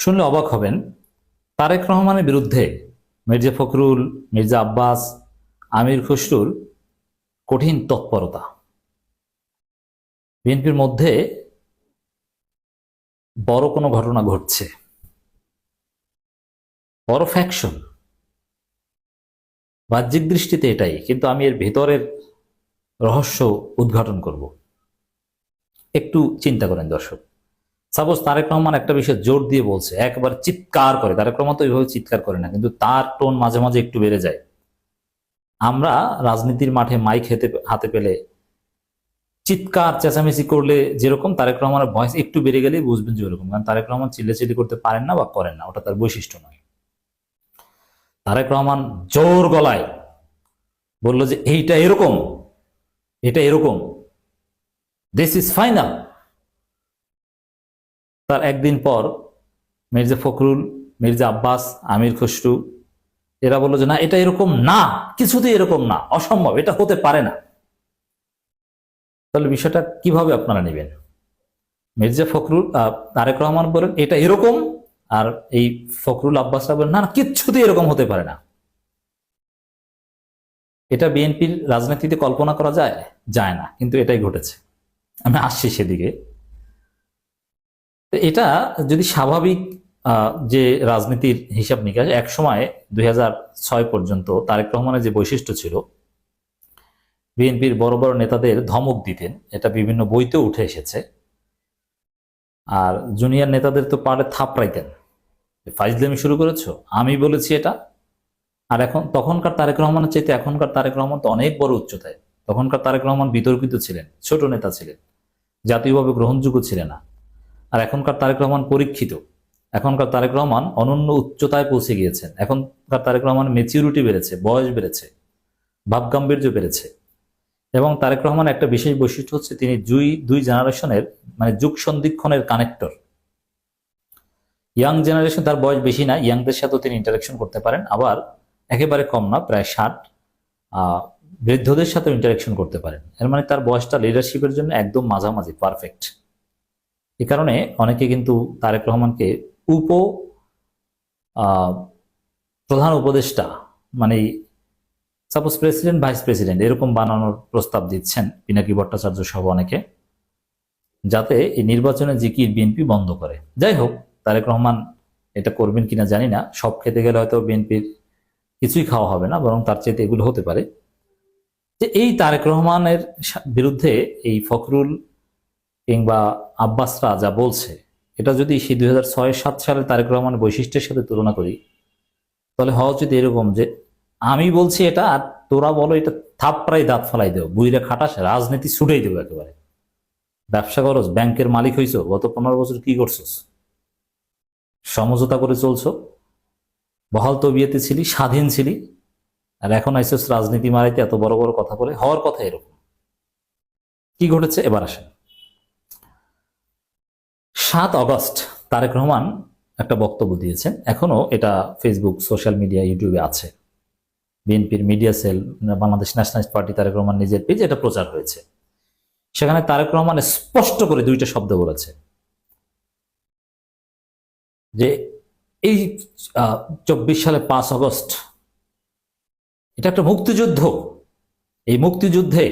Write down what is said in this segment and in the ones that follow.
শুনলে অবাক হবেন, তারেক রহমানের বিরুদ্ধে মির্জা ফখরুল, মির্জা আব্বাস, আমির খসরুর কঠিন তৎপরতা। বিএনপির মধ্যে বড় কোনো ঘটনা ঘটছে। বড় ফ্যাকশন বাহ্যিক দৃষ্টিতে এটাই, কিন্তু আমি এর ভেতরের রহস্য উদ্ঘাটন করব। একটু চিন্তা করেন দর্শক। সাপোজ তারেক রহমান একটা বিষয়ে জোর দিয়ে বলছে, একবার চিৎকার করে, তারেক রহমান তো এইভাবে চিৎকার করে না, কিন্তু তার টোন মাঝে মাঝে একটু বেড়ে যায়। আমরা রাজনীতির মাঠে মাইক হেতে, হাতে পেলে চিৎকার, চেঁচামেচি করলে যেরকম তারেক রহমানের ভয়েস একটু বেড়ে গেলেই বুঝবেন যে ওরকম, কারণ তারেক রহমান চিল্লাচিল্লি করতে পারেন না বা করেন না, ওটা তার বৈশিষ্ট্য নয়। তারেক রহমান জোর গলায় বলল যে, এইটা এরকম, এটা এরকম দিস ইজ ফাইনাল তার একদিন পর মির্জা ফখরুল, মির্জা আব্বাস, আমির খসরু, এরা বলল যে, না, এটা এরকম না, কিছুতেই এরকম না, অসম্ভব, এটা হতে পারে না। তাহলে বিষয়টা কীভাবে আপনারা নেবেন? মির্জা ফখরুল তারেক রহমান বলেন, এটা এরকম, আর এই ফখরুল আব্বাসরা বলেন, না কিচ্ছুতেই এরকম হতে পারে না। এটা বিএনপির রাজনীতিতে কল্পনা করা যায়? যায় না, কিন্তু এটাই ঘটেছে। আমি আসছি সেদিকে। এটা যদি স্বাভাবিক যে রাজনীতির হিসাব নিকাশ, এক সময় দুই পর্যন্ত তারেক রহমানের যে বৈশিষ্ট্য ছিল, বিএনপির বড় বড় নেতাদের ধমক দিতেন, এটা বিভিন্ন বইতেও উঠে এসেছে। আর জুনিয়র নেতাদের তো পারে থাপড়াইতেন। ফাইজলামি শুরু করেছ? আমি বলেছি এটা। আর এখন, তখনকার তারেক রহমানের চাইতে এখনকার তারেক রহমান তো অনেক বড় উচ্চতায়। তখনকার তারেক রহমান বিতর্কিত ছিলেন, ছোট নেতা ছিলেন, জাতীয়ভাবে গ্রহণযোগ্য ছিলেন না। আর এখনকার তারেক রহমান পরীক্ষিত। এখনকার তারেক রহমান অনন্য উচ্চতায় পৌঁছে গিয়েছেন। এখনকার তারেক রহমান মেচিউরিটি বেড়েছে, বয়স বেড়েছে, ভাবগাম্ভীর্য বেড়েছে। এবং তারেক রহমান একটা বিশেষ বৈশিষ্ট্য হচ্ছে তিনি দুই দুই জেনারেশনের মানে যুগ সন্ধিক্ষণের কানেক্টর ইয়াং জেনারেশন তার বয়স বেশি না ইয়াংদের সাথেও তিনি ইন্টারাকশন করতে পারেন। আবার একেবারে কম না, প্রায় ষাট বৃদ্ধদের সাথেও ইন্টারাকশন করতে পারেন। এর মানে তার বয়সটা লিডারশিপের জন্য একদম মাঝামাঝি পারফেক্ট এ কারণে অনেকে কিন্তু তারেক রহমানকে উপ প্রধান উপদেষ্টা মানে সাপোজ প্রেসিডেন্ট ভাইস প্রেসিডেন্ট এরকম বানানোর প্রস্তাব দিচ্ছেন পিনাকি ভট্টাচার্য সহ অনেকে, যাতে এই নির্বাচনে জিকির বিএনপি বন্ধ করে। যাই হোক, তারেক রহমান এটা করবেন কিনা জানি না, সব খেতে গেলে হয়তো বিএনপির কিছুই খাওয়া হবে না, বরং তার চাইতে এগুলো হতে পারে। যে এই তারেক রহমানের বিরুদ্ধে এই ফখরুল কিংবা আব্বাসরা যা বলছে, এটা যদি সেই দুই হাজার ছয় সাত সালে তারেক রহমানের বৈশিষ্ট্যের সাথে তুলনা করি, তাহলে হওয়া উচিত এরকম যে আমি বলছি এটা আর তোরা বলো এটা থাপড়াই দাঁত ফালাই দেও, বুইরা খাটাস, রাজনীতি ছুটেই দেবো একেবারে। ব্যবসা করস, ব্যাংকের মালিক হইছো, গত পনেরো বছর কি করছস? সমঝোতা করে চলছ, বহাল তবিয়েতে ছিলি, স্বাধীন ছিলি, আর এখন আইসোস রাজনীতি মারাইতে এত বড় বড় কথা বলে, হওয়ার কথা এরকম। কি ঘটেছে? এবার আসেন। সাত অগস্ট তারেক রহমান একটা বক্তব্য দিয়েছেন। এখনও এটা ফেসবুক সোশ্যাল মিডিয়া ইউটিউবে আছে। বিএনপির media cell Bangladesh nationalist party Tarek Rahman নিজের পেজে এটা প্রচার হয়েছে। সেখানে তারেক রহমান স্পষ্ট করে দুইটা শব্দ বলেছে। যে এই চব্বিশ সালে পাঁচ অগস্ট, এটা একটা মুক্তিযুদ্ধ। এই মুক্তিযুদ্ধে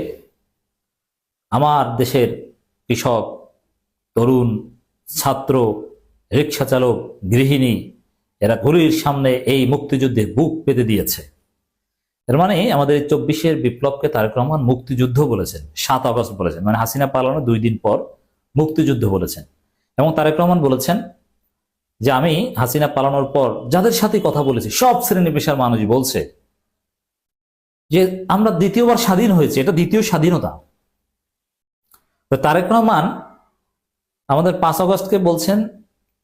আমার দেশের কৃষক, তরুণ ছাত্র রিক্সা চালক গৃহিণী, এরা ঘড়ির সামনে এই মুক্তিযুদ্ধে বুক পেতে দিয়েছে। এর মানে আমাদের চব্বিশের বিপ্লবকে তারেক রহমান মুক্তিযুদ্ধ বলেছেন, সাত আগস্ট বলেছেন মানে হাসিনা পালানোর দুই দিন পর মুক্তিযুদ্ধ বলেছেন। এবং তারেক রহমান বলেছেন যে আমি হাসিনা পালানোর পর যাদের সাথে কথা বলেছি, সব শ্রেণি পেশার মানুষই বলছে যে আমরা দ্বিতীয়বার স্বাধীন হয়েছে, এটা দ্বিতীয় স্বাধীনতা। তারেক রহমান আমাদের পাঁচ আগস্টকে বলছেন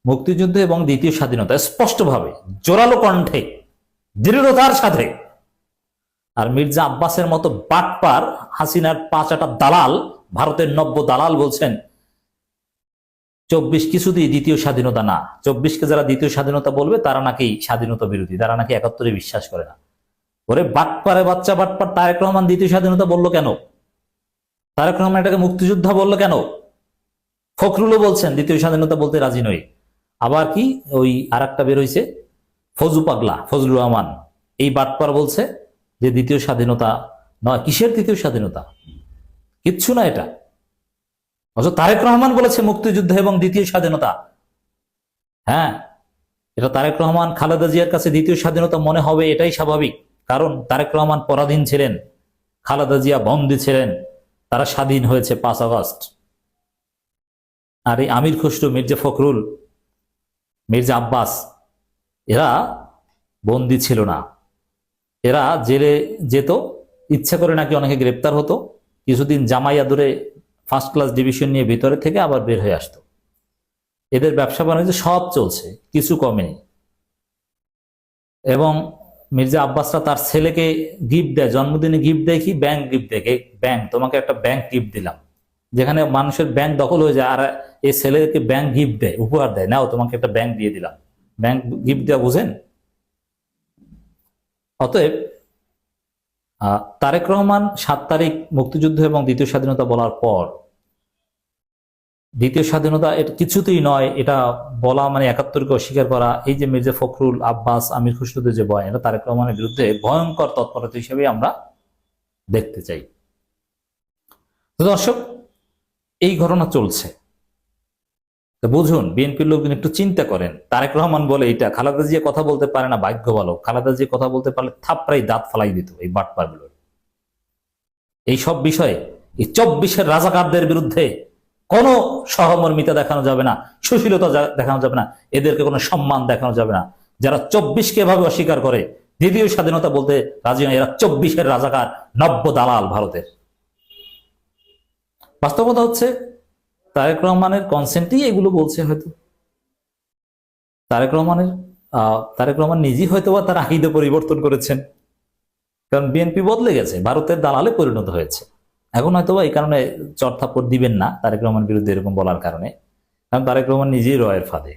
মুক্তিযুদ্ধ এবং দ্বিতীয় স্বাধীনতা, স্পষ্টভাবে, জোরালো কণ্ঠে, দৃঢ়তার সাথে। আর মির্জা আব্বাসের মতো বাটপার হাসিনার পাঁচাটা দালাল, ভারতের নব্য দালাল বলছেন, চব্বিশ কিছুতেই দ্বিতীয় স্বাধীনতা না, চব্বিশকে যারা দ্বিতীয় স্বাধীনতা বলবে, তারা নাকি স্বাধীনতা বিরোধী, তারা নাকি একাত্তরে বিশ্বাস করে না। ওরে বাটপারে বাচ্চা বাটপার তারেক রহমান দ্বিতীয় স্বাধীনতা বলল কেন? তারেক রহমান এটাকে মুক্তিযোদ্ধা বলল কেন? ফখরুলও বলছেন, দ্বিতীয় স্বাধীনতা বলতে রাজি নই। আবার কি? ওই আর একটা বেরোইছে ফজু পাগলা, ফজলুর রহমান। এই বাটপার বলছে যে দ্বিতীয় স্বাধীনতা নয়, কিসের দ্বিতীয় স্বাধীনতা? কিচ্ছু না এটা। অথচ তারেক রহমান বলেছে মুক্তিযুদ্ধ এবং দ্বিতীয় স্বাধীনতা। হ্যাঁ এটা তারেক রহমান, খালেদা জিয়ার কাছে দ্বিতীয় স্বাধীনতা মনে হবে, এটাই স্বাভাবিক। কারণ তারেক রহমান পরাধীন ছিলেন, খালেদা জিয়া বন্দী ছিলেন, তারা স্বাধীন হয়েছে পাঁচ আগস্ট। আর এই আমির খসরু, মির্জা ফখরুল, মির্জা আব্বাস, এরা বন্দী ছিল না। এরা জেলে যেত, ইচ্ছা করে নাকি অনেকে গ্রেপ্তার হতো। কিছুদিন জামাইয়া ধরে ফার্স্ট ক্লাস ডিভিশন নিয়ে ভিতরে থেকে আবার বের হয়ে আসতো। এদের ব্যবসা বাণিজ্য সব চলছে, কিছু কমেনি। এবং মির্জা আব্বাসরা তার ছেলেকে গিফট দেয়, জন্মদিনে গিফট দেয় কি? ব্যাংক গিফট দেয়। ব্যাংক তোমাকে একটা ব্যাংক গিফট দিলাম। যেখানে মানুষের ব্যাংক দখল হয়ে যায়, আর এই ছেলেকে ব্যাংক গিফট দেয়, উপহার দেয়। নাও, তোমাকে একটা ব্যাংক দিয়ে দিলাম। ব্যাংক গিফট দেওয়া বুঝেন? অতএব তারেক রহমান সাত তারিখ মুক্তিযুদ্ধ এবং দ্বিতীয় স্বাধীনতা বলার পর, দ্বিতীয় স্বাধীনতা এটা কিছুতেই নয়, এটা বলা মানে একাত্তরকে অস্বীকার করা। এই যে মির্জা ফখরুল, আব্বাস, আমির খুসরুদের যে বয়ান, এটা তারেক রহমানের বিরুদ্ধে ভয়ঙ্কর তৎপরতা হিসেবে আমরা দেখতে চাই। দর্শক এই ঘটনা চলছে। তো বুঝুন, বিএনপির লোকজন একটু চিন্তা করেন। তারেক রহমান বলে এটা, খালেদা জিয়া কথা বলতে পারে না, ভাগ্য ভালো। খালেদা জিয়া কথা বলতে পারলে থাপড়াই দাঁত ফালাই দিত এই বাটপারগুলোর। এই সব বিষয়ে এই চব্বিশের রাজাকারদের বিরুদ্ধে কোনো সহমর্মিতা দেখানো যাবে না, সুশীলতা দেখানো যাবে না, এদেরকে কোনো সম্মান দেখানো যাবে না। যারা চব্বিশকে এভাবে অস্বীকার করে, দ্বিতীয় স্বাধীনতা বলতে রাজি নয়, এরা চব্বিশের রাজাকার, নব্য দালাল ভারতের। বাস্তবতা হচ্ছে তারেক রহমানের কনসেন্টই এগুলো বলছে হয়তো। তারেক রহমানের তারেক রহমান নিজেই হয়তো বা তার আহিদে পরিবর্তন করেছেন। কারণ বিএনপি বদলে গেছে, ভারতের দালালে পরিণত হয়েছে। এখন হয়তো বা এই কারণে চর্থাপট দিবেন না তারেক রহমান বিরুদ্ধে এরকম বলার কারণে। কারণ তারেক রহমান নিজেই রয়ের ফাঁদে।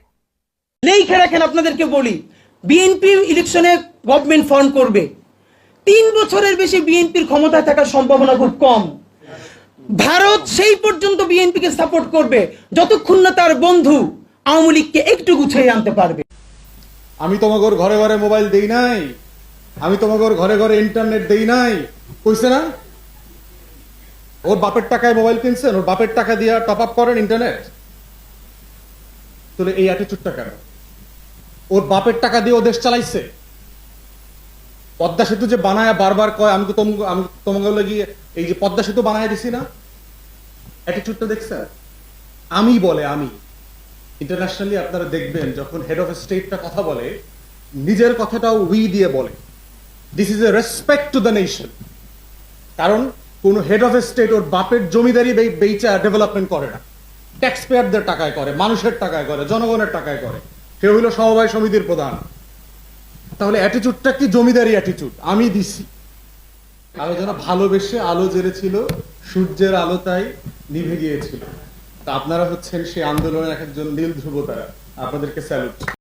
লেখে রাখেন আপনাদেরকে বলি বিএনপি ইলেকশনে গভর্নমেন্ট ফর্ম করবে। তিন বছরের বেশি বিএনপির ক্ষমতায় থাকার সম্ভাবনা খুব কম। ভারত সেই পর্যন্ত বিএনপিকে সাপোর্ট করবে যতক্ষণ না তার বন্ধু আওয়ামী লীগকে একটু গুছিয়ে আনতে পারবে। আমি তোমাগর ঘরে ঘরে মোবাইল দেই নাই। আমি তোমাগর ঘরে ঘরে ইন্টারনেট দেই নাই। কইছে না? ওর বাপের টাকায় মোবাইল কিনছেন? ওর বাপের টাকা দিয়ে টপ আপ করেন ইন্টারনেট তাহলে এই অ্যাটিচিউডটা কেন? ওর বাপের টাকা দিয়ে ও দেশ চালাইছে? পদ্মা সেতু যে বানায় বারবার কয়, আমি আমি তোমাকে গিয়ে এই যে পদ্মা সেতু বানায় দিছি না? অ্যাটিচিউডটা দেখছে আমি বলে, আমি। ইন্টারন্যাশনালি আপনারা দেখবেন, যখন হেড অফ স্টেটটা কথা বলে, নিজের কথাটাও উই দিয়ে বলে। This is a respect to the nation কারণ কোন হেড অফ স্টেট ওর বাপের জমিদারি বে- বেচা ডেভেলপমেন্ট করে না। ট্যাক্স পেয়ারদের টাকায় করে, মানুষের টাকায় করে, জনগণের টাকায় করে। সে হইল সমবায় সমিতির প্রধান। তাহলে অ্যাটিচিউডটা কি জমিদারি অ্যাটিচিউড আমি দিছি আলো যেন ভালোবেসে আলো জ্বেলেছিল, সূর্যের আলো তাই নিভে গিয়েছিল। তা আপনারা হচ্ছেন সেই আন্দোলনের এক একজন নীল ধ্রুবতারা আপনাদেরকে স্যালুট